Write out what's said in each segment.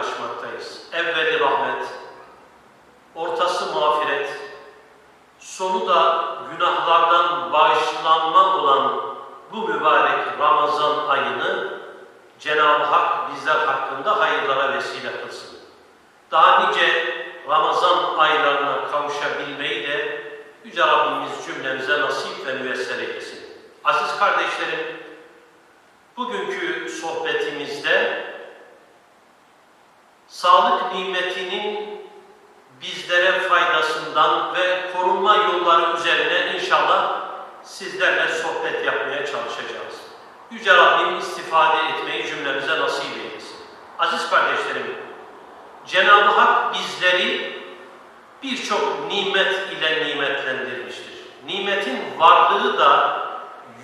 anlaşma nimetinin bizlere faydasından ve korunma yolları üzerine inşallah sizlerle sohbet yapmaya çalışacağız. Yüce Rabbim istifade etmeyi cümlemize nasip eylesin. Aziz kardeşlerim, Cenab-ı Hak bizleri birçok nimet ile nimetlendirmiştir. Nimetin varlığı da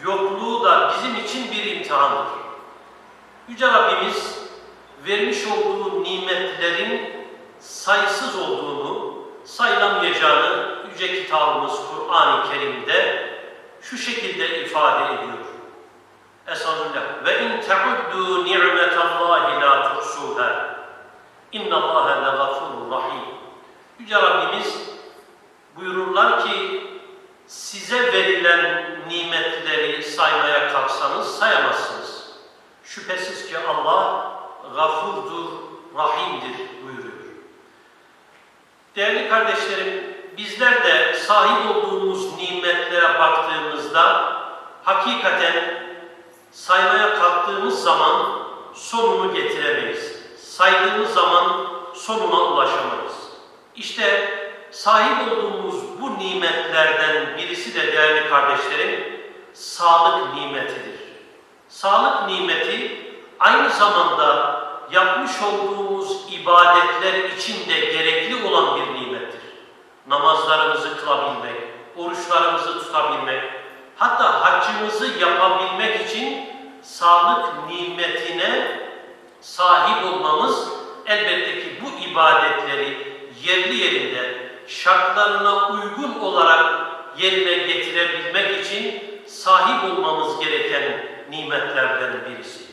yokluğu da bizim için bir imtihandır. Yüce Rabbimiz vermiş olduğu nimetlerin sayısız olduğunu, sayılamayacağını Yüce kitabımız Kur'an-ı Kerim'de şu şekilde ifade ediyor. Esanullah ve in teuddu ni'metallahi la tuhsuha. İnnallaha legafurur rahim. Yüce Rabbimiz buyururlar ki size verilen nimetleri saymaya kalksanız sayamazsınız. Şüphesiz ki Allah gafurdur, rahimdir buyuruyor. Değerli kardeşlerim, bizler de sahip olduğumuz nimetlere baktığımızda hakikaten saymaya kalktığımız zaman sonunu getiremeyiz. Saydığımız zaman sonuna ulaşamayız. İşte sahip olduğumuz bu nimetlerden birisi de değerli kardeşlerim sağlık nimetidir. Sağlık nimeti aynı zamanda yapmış olduğumuz ibadetler için de gerekli olan bir nimettir. Namazlarımızı kılabilmek, oruçlarımızı tutabilmek, hatta haccımızı yapabilmek için sağlık nimetine sahip olmamız elbette ki bu ibadetleri yerli yerinde şartlarına uygun olarak yerine getirebilmek için sahip olmamız gereken nimetlerden birisi.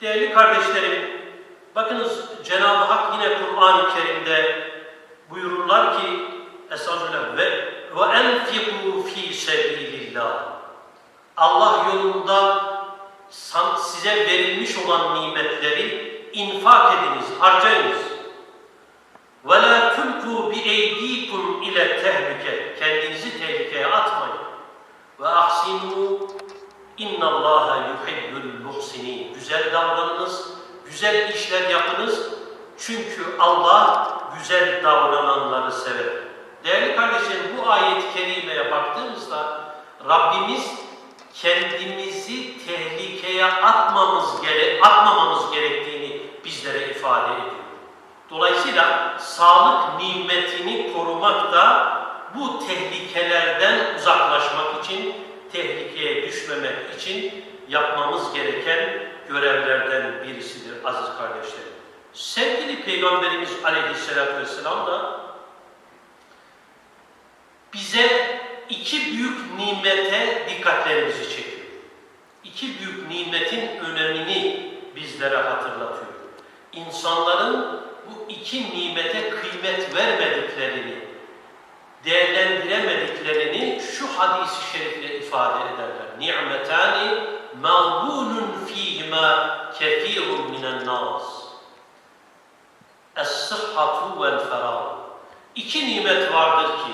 Değerli kardeşlerim, bakınız Cenab-ı Hak yine Kur'an-ı Kerim'de buyururlar ki Estağfirullah ve ve enfiku fi sebilillah. Allah yolunda size verilmiş olan nimetleri infak ediniz, harcayınız. Ve la tulku bi eydikum ile tehlike. Kendinizi tehlikeye atmayın. Ve ahsinu inna Allaha yuhibbul muhsinin. Güzel davranınız, güzel işler yapınız. Çünkü Allah güzel davrananları sever. Değerli kardeşlerim bu ayet-i kerimeye baktığımızda Rabbimiz kendimizi tehlikeye atmamız gere atmamamız gerektiğini bizlere ifade ediyor. Dolayısıyla sağlık nimetini korumak da bu tehlikelerden uzaklaşmak için, tehlikeye düşmemek için yapmamız gereken görevlerden birisidir aziz kardeşlerim. Sevgili Peygamberimiz Aleyhisselatü Vesselam da bize iki büyük nimete dikkatlerimizi çekiyor. İki büyük nimetin önemini bizlere hatırlatıyor. İnsanların bu iki nimete kıymet vermediklerini, değerlendiremediklerini şu hadisi şerifle ifade ederler. Ni'metani mağbunun fîhima kefîrun minen nâs. Es-sıhhatu vel ferâh. İki nimet vardır ki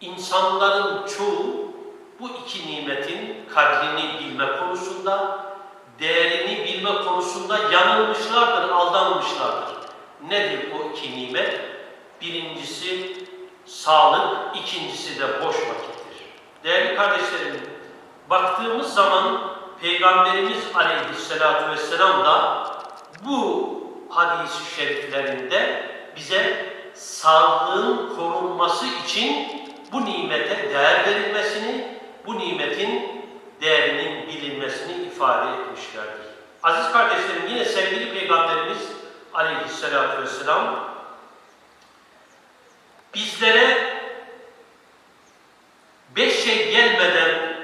insanların çoğu bu iki nimetin kadrini bilme konusunda, değerini bilme konusunda yanılmışlardır, aldanmışlardır. Nedir o iki nimet? Birincisi sağlık, ikincisi de boş vakittir. Değerli kardeşlerim, baktığımız zaman Peygamberimiz Aleyhisselatü Vesselam da bu hadis-i şeriflerinde bize sağlığın korunması için bu nimete değer verilmesini, bu nimetin değerinin bilinmesini ifade etmişlerdir. Aziz kardeşlerim yine sevgili Peygamberimiz Aleyhisselatü Vesselam bizlere beş şey gelmeden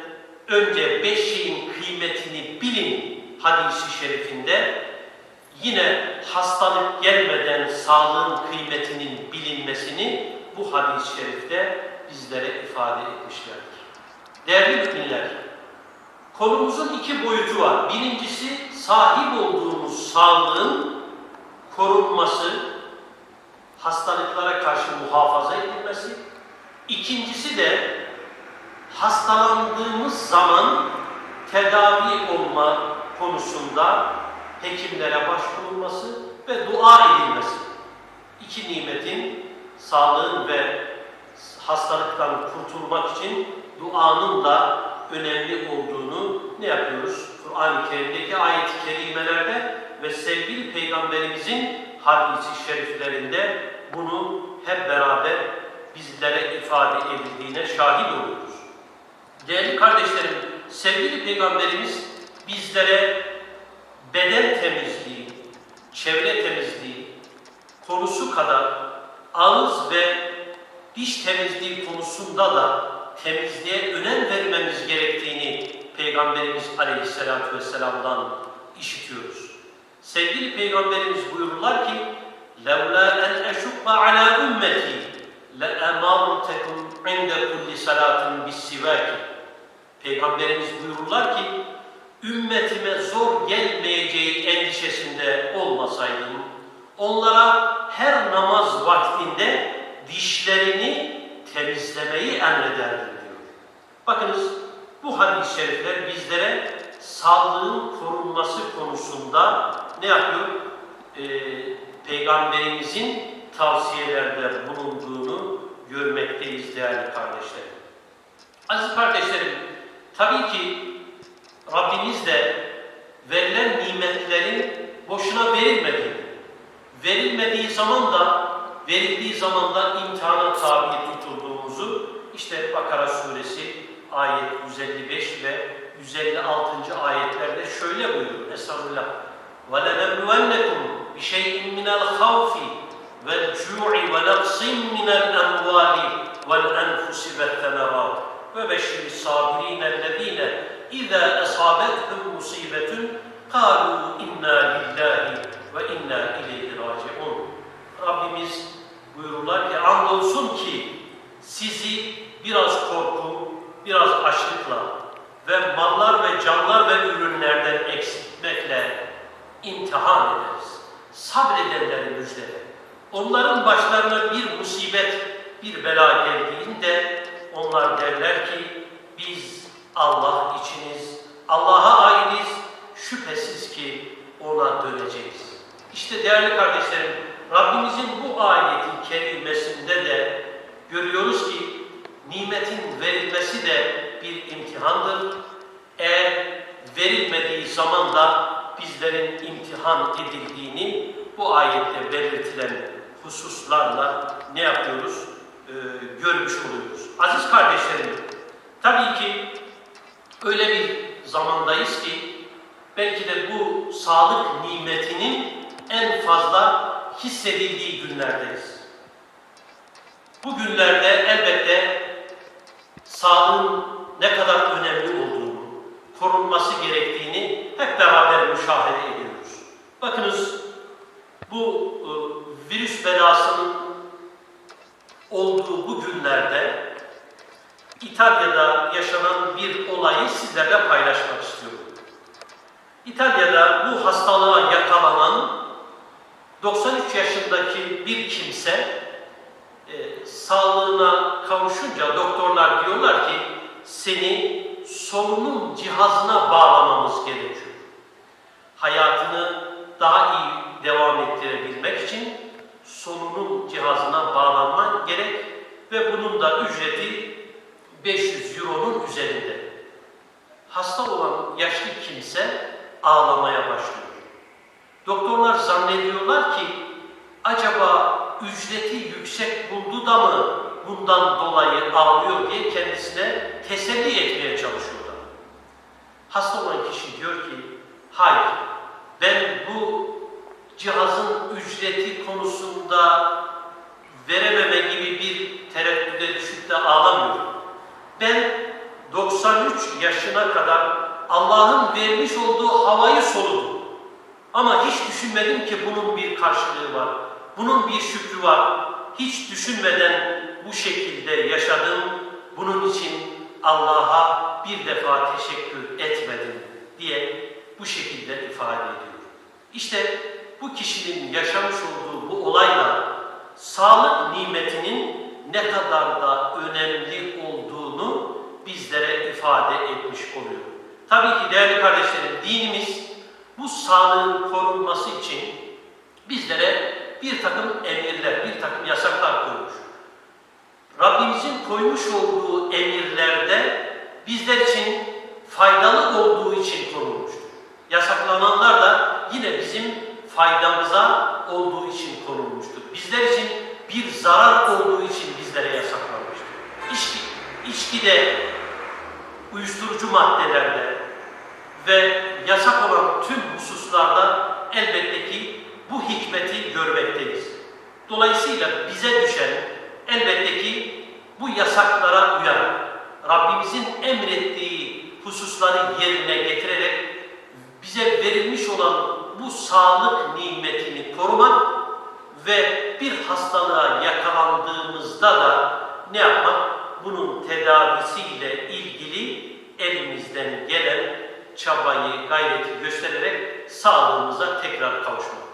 önce beş şeyin kıymetini bilin hadisi şerifinde yine hastalık gelmeden sağlığın kıymetinin bilinmesini bu hadis-i şerifte bizlere ifade etmişlerdir. Değerli müminler, konumuzun iki boyutu var. Birincisi sahip olduğumuz sağlığın korunması, hastalıklara karşı muhafaza edilmesi. İkincisi de hastalandığımız zaman tedavi olma konusunda hekimlere başvurulması ve dua edilmesi. İki nimetin sağlığın ve hastalıktan kurtulmak için duanın da önemli olduğunu ne yapıyoruz? Kur'an-ı Kerim'deki ayet-i kerimelerde ve sevgili Peygamberimizin hadisi şeriflerinde bunu hep beraber bizlere ifade edildiğine şahit oluyoruz. Değerli kardeşlerim, sevgili Peygamberimiz bizlere beden temizliği, çevre temizliği konusu kadar ağız ve diş temizliği konusunda da temizliğe önem vermemiz gerektiğini Peygamberimiz Aleyhisselatü Vesselam'dan işitiyoruz. Sevgili Peygamberimiz buyururlar ki لَوْلَا أَنْ أَشُقَّ عَلَى أُمَّتِي لَأَمَرْتَكُمْ عِنْدَ كُلِّ صَلَاتٍ بِالسِّوَاكِ Peygamberimiz buyururlar ki ümmetime zor gelmeyeceği endişesinde olmasaydım onlara her namaz vaktinde dişlerini temizlemeyi emrederdim diyor. Bakınız bu hadis-i şerifler bizlere sağlığın korunması konusunda ne yapıyor? Ee, Peygamberimizin tavsiyelerde bulunduğunu görmekteyiz değerli kardeşlerim. Aziz kardeşlerim, tabii ki Rabbimiz de verilen nimetlerin boşuna verilmediğini, verilmediği zaman da, verildiği zaman da imtihana tabi tutulduğumuzu işte Bakara suresi ayet 155 ve 156. ayetlerde şöyle buyuruyor. Estağfurullah. وَلَنَبْلُوَنَّكُمْ بِشَيْءٍ مِنَ الْخَوْفِ وَالْجُوعِ وَنَقْصٍ مِنَ الْأَمْوَالِ وَالْأَنْفُسِ وَالثَّمَرَاتِ وَبَشِّرِ الصَّابِرِينَ الَّذ۪ينَ اِذَا أَصَابَتْهُمْ مُصِيبَةٌ قَالُوا اِنَّا لِلّٰهِ وَاِنَّا اِلَيْهِ رَاجِعُونَ Rabbimiz buyururlar ki andolsun ki sizi biraz korku, biraz açlıkla ve mallar ve canlar ve ürünlerden eksiltmekle imtihan ederiz. Sabredenleri müjdele. Onların başlarına bir musibet, bir bela geldiğinde onlar derler ki biz Allah içiniz, Allah'a aitiz, şüphesiz ki ona döneceğiz. İşte değerli kardeşlerim, Rabbimizin bu ayeti kerimesinde de görüyoruz ki nimetin verilmesi de bir imtihandır. Eğer verilmediği zaman da bizlerin imtihan edildiğini bu ayette belirtilen hususlarla ne yapıyoruz? Ee, görmüş oluyoruz. Aziz kardeşlerim, tabii ki öyle bir zamandayız ki belki de bu sağlık nimetinin en fazla hissedildiği günlerdeyiz. Bu günlerde elbette sağlığın ne kadar önemli olduğunu, korunması gerektiğini hep beraber müşahede ediyoruz. Bakınız bu e, virüs belasının olduğu bu günlerde İtalya'da yaşanan bir olayı sizlerle paylaşmak istiyorum. İtalya'da bu hastalığa yakalanan 93 yaşındaki bir kimse e, sağlığına kavuşunca doktorlar diyorlar ki seni solunum cihazına bağlamamız gerekiyor. Hayatını daha iyi devam ettirebilmek için solunum cihazına bağlanman gerek ve bunun da ücreti 500 euronun üzerinde. Hasta olan yaşlı kimse ağlamaya başlıyor. Doktorlar zannediyorlar ki acaba ücreti yüksek buldu da mı bundan dolayı ağlıyor diye kendisine teselli etmeye çalışıyorlar. Hasta olan kişi diyor ki hayır ben bu cihazın ücreti konusunda verememe gibi bir tereddüde düşüp de ağlamıyorum. Ben 93 yaşına kadar Allah'ın vermiş olduğu havayı soludum. Ama hiç düşünmedim ki bunun bir karşılığı var. Bunun bir şükrü var. Hiç düşünmeden bu şekilde yaşadım. Bunun için Allah'a bir defa teşekkür etmedim diye bu şekilde ifade ediyor. İşte bu kişinin yaşamış olduğu bu olayla sağlık nimetinin ne kadar da önemli olduğunu bizlere ifade etmiş oluyor. Tabii ki değerli kardeşlerim dinimiz bu sağlığın korunması için bizlere bir takım emirler, bir takım yasaklar koymuş. Rabbimizin koymuş olduğu emirlerde bizler için faydalı olduğu için konulmuştur. Yasaklananlar da yine bizim faydamıza olduğu için konulmuştur. Bizler için bir zarar olduğu için bizlere yasaklanmıştır. İçki, içkide, uyuşturucu maddelerde ve yasak olan tüm hususlarda elbette ki bu hikmeti görmekteyiz. Dolayısıyla bize düşen elbette ki bu yasaklara uyarak, Rabbimizin emrettiği hususları yerine getirerek bize verilmiş olan bu sağlık nimetini korumak ve bir hastalığa yakalandığımızda da ne yapmak? Bunun tedavisiyle ilgili elimizden gelen çabayı, gayreti göstererek sağlığımıza tekrar kavuşmak.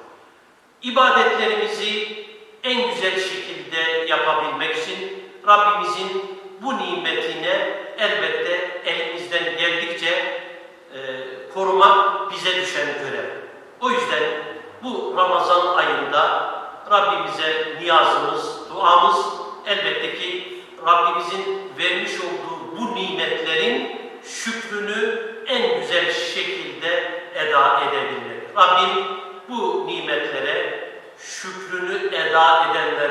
İbadetlerimizi en güzel şekilde yapabilmek için Rabbimizin bu nimetine elbette elimizden geldikçe e, korumak bize düşen görev. O yüzden bu Ramazan ayında Rabbimize niyazımız, duamız elbette ki Rabbimizin vermiş olduğu bu nimetlerin şükrünü en güzel şekilde eda edebilmek. Rabbim bu nimetlere şükrünü eda edenler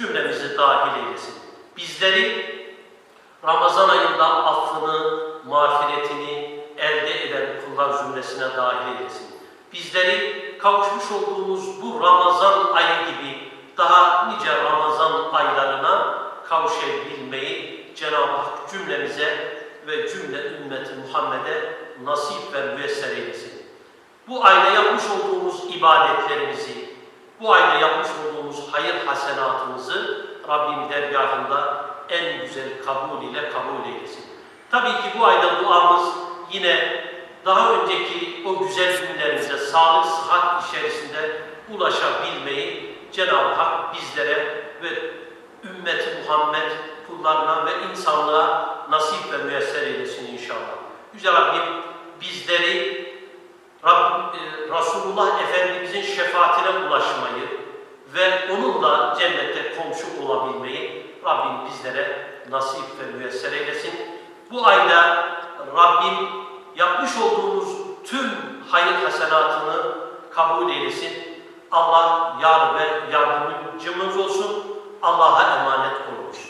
cümlemizi dahil eylesin. Bizleri Ramazan ayında affını, mağfiretini elde eden kullar zümresine dahil eylesin. Bizleri kavuşmuş olduğumuz bu Ramazan ayı gibi daha nice Ramazan aylarına kavuşabilmeyi Cenab-ı Hak cümlemize ve cümle ümmeti Muhammed'e nasip ve müyesser eylesin. Bu ayda yapmış olduğumuz ibadetlerimizi, bu ayda yapmış olduğumuz hayır hasenatımızı Rabbim dergahında en güzel kabul ile kabul eylesin. Tabii ki bu ayda duamız yine daha önceki o güzel günlerimize sağlık, sıhhat içerisinde ulaşabilmeyi Cenab-ı Hak bizlere ve ümmeti Muhammed kullarına ve insanlığa nasip ve müyesser eylesin inşallah. Yüce Rabbim bizleri Rabb, e, Resulullah Efendimizin şefaatine ulaşmayı ve onunla cennette komşu olabilmeyi Rabbim bizlere nasip ve müyesser eylesin. Bu ayda Rabbim yapmış olduğumuz tüm hayır hasenatını kabul eylesin. Allah yar ve yardımcımız olsun. Allah'a emanet olunuz.